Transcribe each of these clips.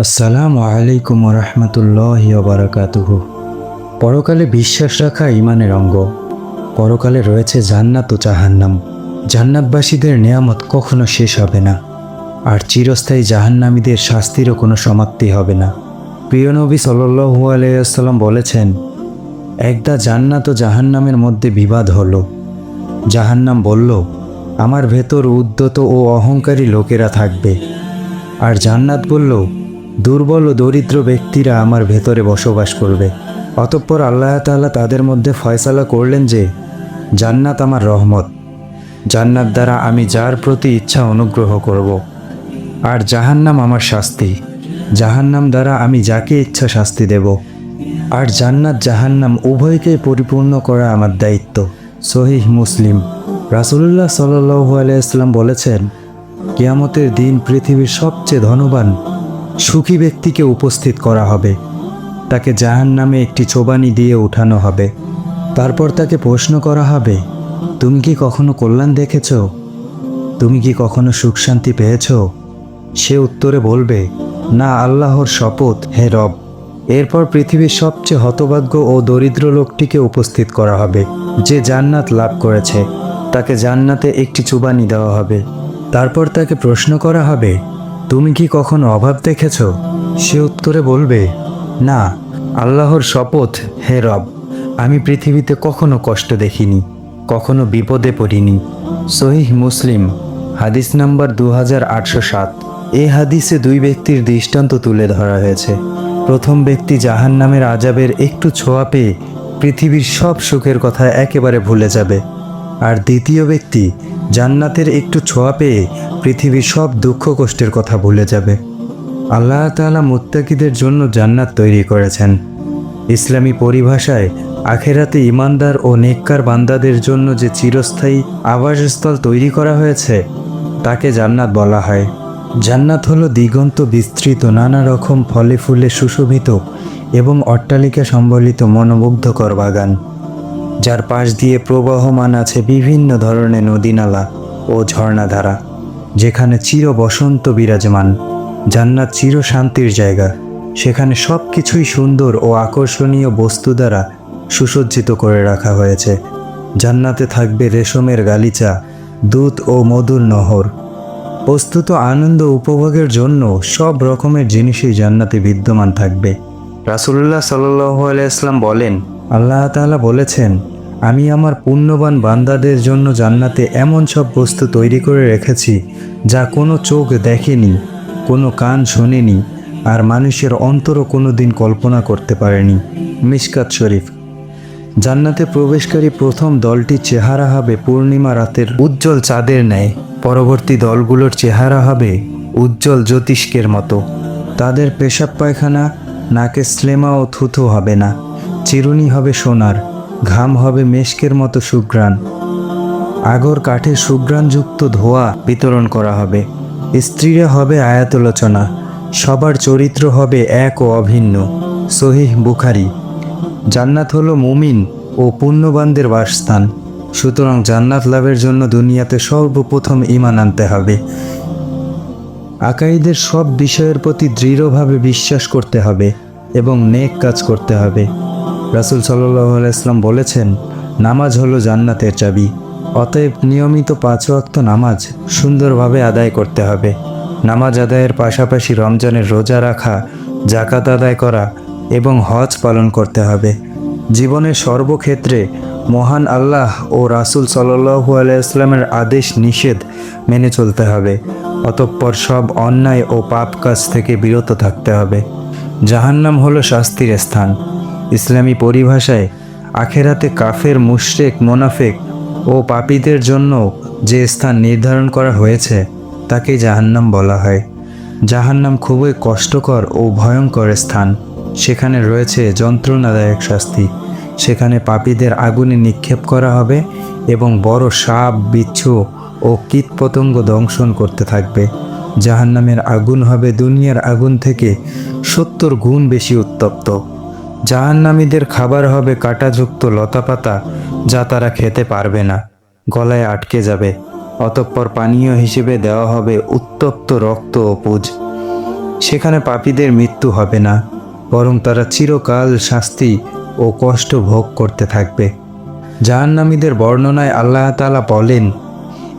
আসসালামু আলাইকুম রহমতুল্লাহ বারাকাতুহু। পরকালে বিশ্বাস রাখা ইমানের অঙ্গ। পরকালে রয়েছে জান্নাত ও জাহান্নাম। জান্নাতবাসীদের নিয়ামত কখনো শেষ হবে না। আর চিরস্থায়ী জাহান্নামীদের শাস্তিরও কোনো সমাপ্তি হবে না। প্রিয় নবী সাল্লু আলাইসাল্লাম বলেছেন, একদা জান্নাত ও জাহান্নামের মধ্যে বিবাদ হলো। জাহান্নাম বলল, আমার ভেতর উদ্যত ও অহংকারী লোকেরা থাকবে। আর জান্নাত বলল দুর্বল ও দরিদ্র ব্যক্তিরা আমার ভেতরে বসবাস করবে। অতঃপর আল্লাহ তাআলা তাদের মধ্যে ফয়সালা করলেন যে, জান্নাত আমার রহমত। জান্নাত দ্বারা আমি যার প্রতি ইচ্ছা অনুগ্রহ করব। আর জাহান্নাম আমার শাস্তি। জাহান্নাম দ্বারা আমি যাকে ইচ্ছা শাস্তি দেব। আর জান্নাত জাহান্নাম উভয়কে পরিপূর্ণ করা আমার দায়িত্ব। সহিহ মুসলিম। রাসুলুল্লাহ সাল্লু আলাইসাল্লাম বলেছেন, কিয়ামতের দিন পৃথিবীর সবচেয়ে ধনবান সুখী ব্যক্তিকে উপস্থিত করা হবে। তাকে জাহান নামে একটি চোবানি দিয়ে উঠানো হবে। তারপর তাকে প্রশ্ন করা হবে, তুমি কি কখনো কল্যাণ দেখেছ? তুমি কি কখনো সুখ শান্তি পেয়েছ? সে উত্তরে বলবে, না, আল্লাহর শপথ, হে রব। এরপর পৃথিবীর সবচেয়ে হতভাগ্য ও দরিদ্র লোকটিকে উপস্থিত করা হবে, যে জান্নাত লাভ করেছে। তাকে জান্নাতে একটি চুবানি দেওয়া হবে। তারপর তাকে প্রশ্ন করা হবে তুমি কি কখনো অভাব দেখেছ? সে উত্তরে বলবে, না, আল্লাহর শপথ, হে রব, আমি পৃথিবীতে কখনো কষ্ট দেখিনি, কখনো বিপদে পড়িনি। সহিহ মুসলিম, হাদিস নাম্বার দু হাজার আটশো সাত। এই হাদিসে দুই ব্যক্তির দৃষ্টান্ত তুলে ধরা হয়েছে। প্রথম ব্যক্তি জাহান নামের আজাবের একটু ছোঁয়া পেয়ে পৃথিবীর সব সুখের কথা একেবারে ভুলে যাবে। আর দ্বিতীয় ব্যক্তি জান্নাতের একটু ছোঁয়া পেয়ে পৃথিবীর সব দুঃখ কষ্টের কথা ভুলে যাবে। আল্লাহ তাআলা মুত্তাকিদের জন্য জান্নাত তৈরি করেছেন। ইসলামী পরিভাষায়, আখেরাতে ইমানদার ও নেককার বান্দাদের জন্য যে চিরস্থায়ী আবাসস্থল তৈরি করা হয়েছে, তাকে জান্নাত বলা হয়। জান্নাত হলো দিগন্ত বিস্তৃত নানা রকম ফলে ফুলে সুশোভিত এবং অট্টালিকা সম্বলিত মনোমুগ্ধকর বাগান। যার পাশ দিয়ে প্রবাহমান আছে বিভিন্ন ধরনের নদীনালা ও ঝর্ণাধারা, যেখানে চির বসন্ত বিরাজমান। জান্নাত চির শান্তির জায়গা। সেখানে সব কিছুই সুন্দর ও আকর্ষণীয় বস্তু দ্বারা সুসজ্জিত করে রাখা হয়েছে। জান্নাতে থাকবে রেশমের গালিচা দুধ ও মধুর নহর। বস্তুত আনন্দ উপভোগের জন্য সব রকমের জিনিসই জান্নাতে বিদ্যমান থাকবে। রাসুল্লাহ সাল্লু আলাইসলাম বলেন আল্লাহ তালা বলেছেন, আমি আমার পুণ্যবান বান্দাদের জন্য জান্নাতে এমন সব বস্তু তৈরি করে রেখেছি, যা কোনো চোখ দেখেনি, কোনো কান শোনেনি, আর মানুষের অন্তরও কোনো দিন কল্পনা করতে পারেনি। মিশকাত শরীফ। জান্নাতে প্রবেশকারী প্রথম দলটির চেহারা হবে পূর্ণিমা রাতের উজ্জ্বল চাঁদের ন্যায়। পরবর্তী দলগুলোর চেহারা হবে উজ্জ্বল জ্যোতিষ্কের মতো। তাদের পেশাব পায়খানা নাকে স্লেমা ও থুথু হবে না। চিরুনি হবে সোনার, ঘাম হবে মেশকের মতো সুঘ্রাণ। আগর কাঠের সুঘ্রাণযুক্ত ধোয়া বিতরণ করা হবে। স্ত্রীরা হবে আয়াতলোচনা, সবার চরিত্র হবে এক ও অভিন্ন, সহিহ বুখারি। জান্নাত হলো মুমিন ও পুণ্যবানদের বাসস্থান। সুতরাং জান্নাত লাভের জন্য দুনিয়াতে সর্বপ্রথম ইমান আনতে হবে। আকাইদের সব বিষয়ের প্রতি দৃঢ়ভাবে বিশ্বাস করতে হবে এবং নেক কাজ করতে হবে। রাসুল সাল্লাহ বলেছেন, নামাজ হলো জান্নাতের চাবি। অতএব নিয়মিত পাঁচ ওয়াক্ত নামাজ সুন্দরভাবে আদায় করতে হবে। নামাজ আদায়ের পাশাপাশি রমজানের রোজা রাখা জাকাত আদায় করা এবং হজ পালন করতে হবে। জীবনের সর্বক্ষেত্রে মহান আল্লাহ ও রাসুল সাল্লু আলাইসলামের আদেশ নিষেধ মেনে চলতে হবে। অতঃপর সব অন্যায় ও পাপ কাজ থেকে বিরত থাকতে হবে। জাহান্নাম হলো শাস্তির স্থান। ইসলামী পরিভাষায়, আখেরাতে কাফের, মুশরেক, মোনাফেক ও পাপীদের জন্য যে স্থান নির্ধারণ করা হয়েছে, তাকে জাহান্নাম বলা হয়। জাহান্নাম খুবই কষ্টকর ও ভয়ঙ্কর স্থান। সেখানে রয়েছে যন্ত্রণাদায়ক শাস্তি। সেখানে পাপীদের আগুনে নিক্ষেপ করা হবে এবং বড় সাপ, বিচ্ছু ও কীটপতঙ্গ দংশন করতে থাকবে। জাহান্নামের আগুন হবে দুনিয়ার আগুন থেকে সত্তর গুণ বেশি উত্তপ্ত। জাহান্নামীদের খাবার হবে কাঁটাযুক্ত লতাপাতা যা তারা খেতে পারবে না। গলায় আটকে যাবে। অতঃপর পানীয় হিসেবে দেওয়া হবে উত্তপ্ত রক্ত ও পুজ। সেখানে পাপীদের মৃত্যু হবে না, বরং তারা চিরকাল শাস্তি ও কষ্ট ভোগ করতে থাকবে। জাহান্নামীদের বর্ণনায় আল্লাহ তাআলা বলেন,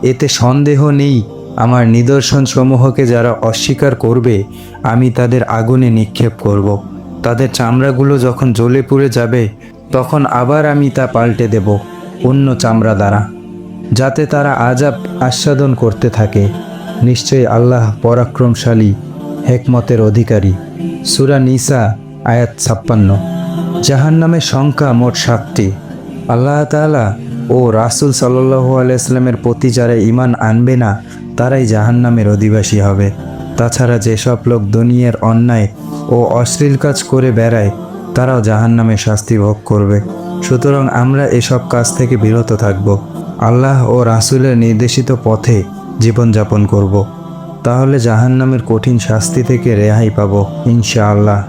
এতে সন্দেহ নেই, আমার নিদর্শন সমূহকে যারা অস্বীকার করবে, আমি তাদের আগুনে নিক্ষেপ করব। তাদের চামড়াগুলো যখন জ্বলে পুড়ে যাবে, তখন আবার আমি তা পাল্টে দেব অন্য চামড়া দ্বারা, যাতে তারা আজাব আস্বাদন করতে থাকে। নিশ্চয়ই আল্লাহ পরাক্রমশালী, হেকমতের অধিকারী। সুরা নিসা, আয়াত ছাপ্পান্ন। জাহান জাহান্নামের সংখ্যা মোট সাতটি। আল্লাহ তাআলা ও রাসূল সাল্লাল্লাহু আলাইসলামের প্রতি যারা ইমান আনবে না, তারাই জাহান্নামের অধিবাসী হবে। তাছাড়া যেসব লোক দুনিয়ার অন্যায় ও অশ্লীল কাজ করে বেড়ায়, তারাও জাহান্নামের শাস্তি ভোগ করবে। সুতরাং আমরা এসব কাজ থেকে বিরত থাকব। আল্লাহ ও রাসূলের নির্দেশিত পথে জীবনযাপন করব। তাহলে জাহান্নামের কঠিন শাস্তি থেকে রেহাই পাবো, ইনশাআল্লাহ।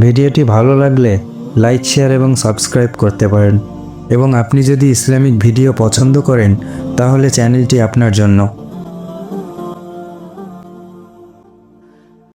ভিডিওটি ভালো লাগলে লাইক, শেয়ার এবং সাবস্ক্রাইব করতে পারেন। এবং আপনি যদি ইসলামিক ভিডিও পছন্দ করেন, তাহলে চ্যানেলটি আপনার জন্য।